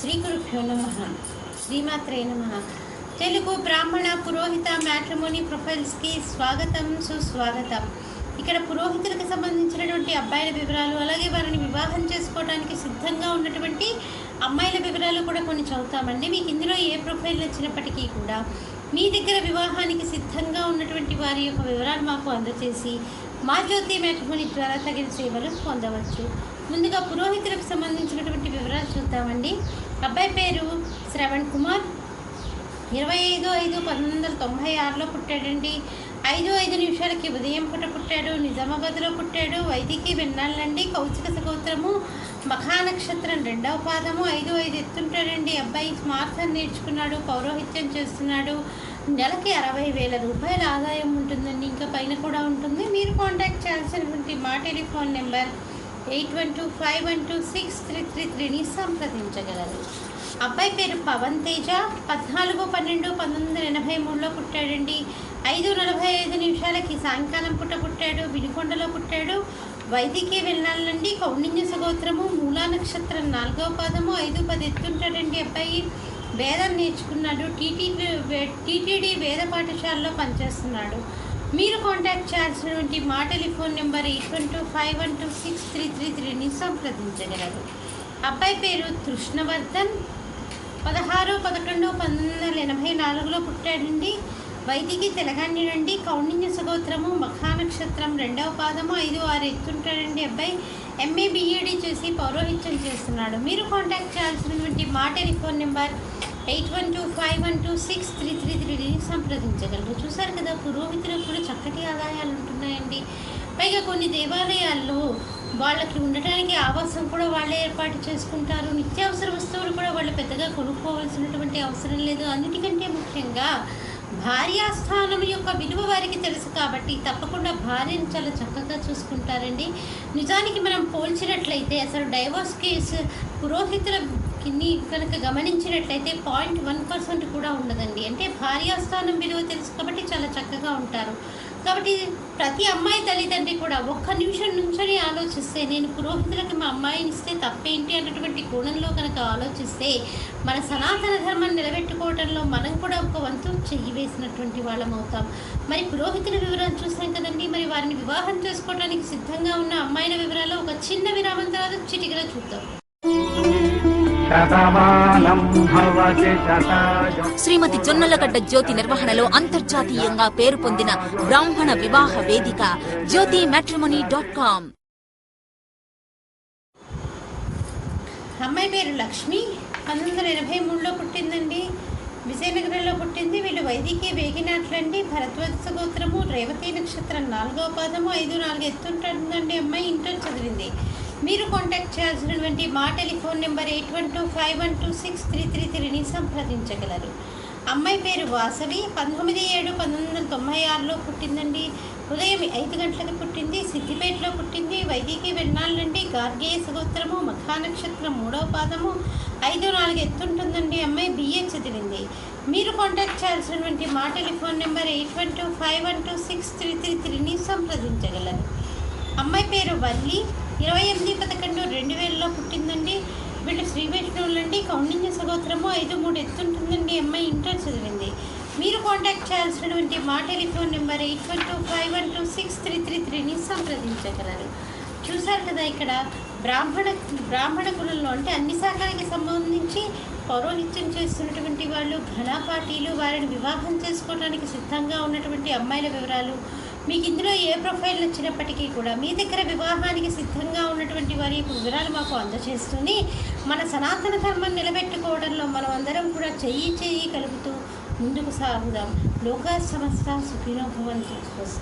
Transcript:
శ్రీ గురుభ్యో నమ. శ్రీమాత్రే నమ. తెలుగు బ్రాహ్మణ పురోహిత మ్యాట్రిమోనీ ప్రొఫైల్స్కి స్వాగతం సుస్వాగతం. ఇక్కడ పురోహితులకు సంబంధించినటువంటి అబ్బాయిల వివరాలు అలాగే వారిని వివాహం చేసుకోవడానికి సిద్ధంగా ఉన్నటువంటి అమ్మాయిల వివరాలు కూడా కొన్ని చదువుతామండి. మీకు ఇందులో ఏ ప్రొఫైల్ నచ్చినప్పటికీ కూడా మీ దగ్గర వివాహానికి సిద్ధంగా ఉన్నటువంటి వారి యొక్క వివరాలు మాకు అందజేసి మా జ్యోతి మ్యాట్రిమోనీ ద్వారా తగిన సేవలు పొందవచ్చు. ముందుగా పురోహితులకు సంబంధించినటువంటి వివరాలు చూద్దామండి. అబ్బాయి పేరు శ్రవణ్ కుమార్. ఇరవై ఐదు ఐదు పంతొమ్మిది వందల తొంభై ఆరులో పుట్టాడండి. ఐదు ఐదు నిమిషాలకి ఉదయం పూట పుట్టాడు నిజామాబాద్లో పుట్టాడు వైదికి విన్నాళ్ళండి. కౌచిక సగోత్రము మఖా నక్షత్రం రెండవ పాదము. ఐదు ఐదు ఎత్తుంటాడండి. అబ్బాయి స్మార్థం నేర్చుకున్నాడు పౌరోహిత్యం చేస్తున్నాడు. నెలకి అరవై వేల రూపాయల ఆదాయం ఉంటుందండి. ఇంకా పైన కూడా ఉంటుంది. మీరు కాంటాక్ట్ చేయాల్సినటువంటి మా telephone number eight one two five one two six three three త్రీని సంప్రదించగలరు. అబ్బాయి పేరు పవన్ తేజ. పద్నాలుగు పన్నెండు పంతొమ్మిది వందల ఎనభై మూడులో పుట్టాడండి. ఐదు నలభై ఐదు నిమిషాలకి సాయంకాలం పుట్ట పుట్టాడు. వినుకొండలో పుట్టాడు. వైదికి వెళ్ళాలండి కౌండిన్య సగోత్రము మూలా నక్షత్రం నాలుగవ పాదము ఐదు పది ఎత్తుంటాడండి అబ్బాయి. వేదం నేర్చుకున్నాడు. టీటీ టీటీడీ వేద పాఠశాలలో పనిచేస్తున్నాడు. మీరు కాంటాక్ట్ చేయాల్సినటువంటి మా telephone number eight one two five one two six three three త్రీని సంప్రదించగలరు. అబ్బాయి పేరు కృష్ణవర్ధన్. పదహారు పదకొండు పంతొమ్మిది వందల ఎనభై నాలుగులో పుట్టాడండి. వైదికి తెలంగాణ నుండి కౌండిన్య సగోత్రము మఖా నక్షత్రం రెండవ పాదము ఐదు ఆరు ఎత్తుంటాడండి అబ్బాయి. ఎంఏ బిఈడి చేసి పౌరోహిత్యం చేస్తున్నాడు. మీరు కాంటాక్ట్ చేయాల్సినటువంటి మా telephone number eight one two five one two six three three త్రీని సంప్రదించగలరు. చూసారు కదా పురోహితులకు కూడా చక్కటి ఆదాయాలు ఉంటున్నాయండి. పైగా కొన్ని దేవాలయాల్లో వాళ్ళకి ఉండటానికి ఆవాసం కూడా వాళ్ళే ఏర్పాటు చేసుకుంటారు. నిత్యావసర వస్తువులు కూడా వాళ్ళు పెద్దగా కొనుక్కోవాల్సినటువంటి అవసరం లేదు. అన్నిటికంటే ముఖ్యంగా భార్యాస్థానం యొక్క విలువ వారికి తెలుసు కాబట్టి తప్పకుండా భార్యను చాలా చక్కగా చూసుకుంటారండి. నిజానికి మనం పోల్చినట్లయితే అసలు డైవోర్స్ కేసు పురోహితుల కిన్ని కనుక గమనించినట్లయితే పాయింట్ వన్ పర్సెంట్ కూడా ఉండదండి. అంటే భార్యాస్థానం విలువ తెలుసు కాబట్టి చాలా చక్కగా ఉంటారు. కాబట్టి ప్రతి అమ్మాయి తల్లిదండ్రి కూడా ఒక్క నిమిషం నుంచొని ఆలోచిస్తే నేను పురోహితులకి మా అమ్మాయిని ఇస్తే తప్పేంటి అన్నటువంటి కోణంలో కనుక ఆలోచిస్తే మన సనాతన ధర్మాన్ని నిలబెట్టుకోవడంలో మనం కూడా ఒక వంతు చెయ్యి వేసినటువంటి వాళ్ళం అవుతాం. మరి పురోహితుల వివరాలు చూసాం కదండి. మరి వారిని వివాహం చేసుకోవడానికి సిద్ధంగా ఉన్న అమ్మాయిల వివరాలు ఒక చిన్న విరామం తర్వాత చిటికలో చూద్దాం. శ్రీమతి జొన్నలగడ్డ జ్యోతి నిర్వహణలో అంతర్జాతీయంగా పేరు పొందిన బ్రాహ్మణ వివాహ వేదిక జ్యోతి మ్యాట్రిమోనీ డాట్ కామ్ అమ్మాయి పేరు లక్ష్మి. పంతొమ్మిది వందల ఎనభై మూడులో పుట్టిందండి. విజయనగరంలో పుట్టింది. వీళ్ళు వైదికి వేగినట్లండి. భరద్వాజ గోత్రము రేవతి నక్షత్రం నాలుగో పాదము ఐదు నాలుగు ఎత్తుంటుందండి అమ్మాయి. ఇంటర్ చదివింది. మీరు కాంటాక్ట్ చేయాల్సినటువంటి మా telephone number eight one two five one two six three three త్రీని సంప్రదించగలరు. అమ్మాయి పేరు వాసవి. పంతొమ్మిది ఏడు పంతొమ్మిది వందల తొంభై ఆరులో పుట్టిందండి. ఉదయం ఐదు గంటలకు పుట్టింది. సిద్దిపేటలో పుట్టింది. వైదికి వెళ్ళాలండి గార్గేయ సగోత్రము మఖా నక్షత్రం మూడవ పాదము. ఐదు నాలుగు ఎత్తుంటుందండి. అమ్మాయి బిఏ చదివింది. మీరు కాంటాక్ట్ చేయాల్సినటువంటి మా telephone number eight one two five one two six three three త్రీని సంప్రదించగలరు. అమ్మాయి పేరు వల్లి. ఇరవై ఎనిమిది పదకొండు రెండు వేలలో పుట్టిందండి. వీళ్ళు శ్రీ వైష్ణవులండి కౌండిన్య సగోత్రము ఐదు మూడు ఎత్తుంటుందండి. అమ్మాయి ఇంటర్ చదివింది. మీరు కాంటాక్ట్ చేయాల్సినటువంటి మా telephone number eight one two five one two six three three త్రీని సంప్రదించగలరు. చూశారు కదా ఇక్కడ బ్రాహ్మణ బ్రాహ్మణ కులంలో అంటే అన్ని శాఖలకి సంబంధించి పౌరోహిత్యం చేస్తున్నటువంటి వాళ్ళు ఘనాపాటీలు వారిని వివాహం చేసుకోవడానికి సిద్ధంగా ఉన్నటువంటి అమ్మాయిల వివరాలు మీకు ఇందులో ఏ ప్రొఫైల్ నచ్చినప్పటికీ కూడా మీ దగ్గర వివాహానికి సిద్ధంగా ఉన్నటువంటి వారి యొక్క వివరాలు మాకు అందజేస్తూనే మన సనాతన ధర్మం నిలబెట్టుకోవడంలో మనం అందరం కూడా చెయ్యి చెయ్యి కలుపుతూ ముందుకు సాగుదాం. లోకా సమస్త సుఖీనోభవంతు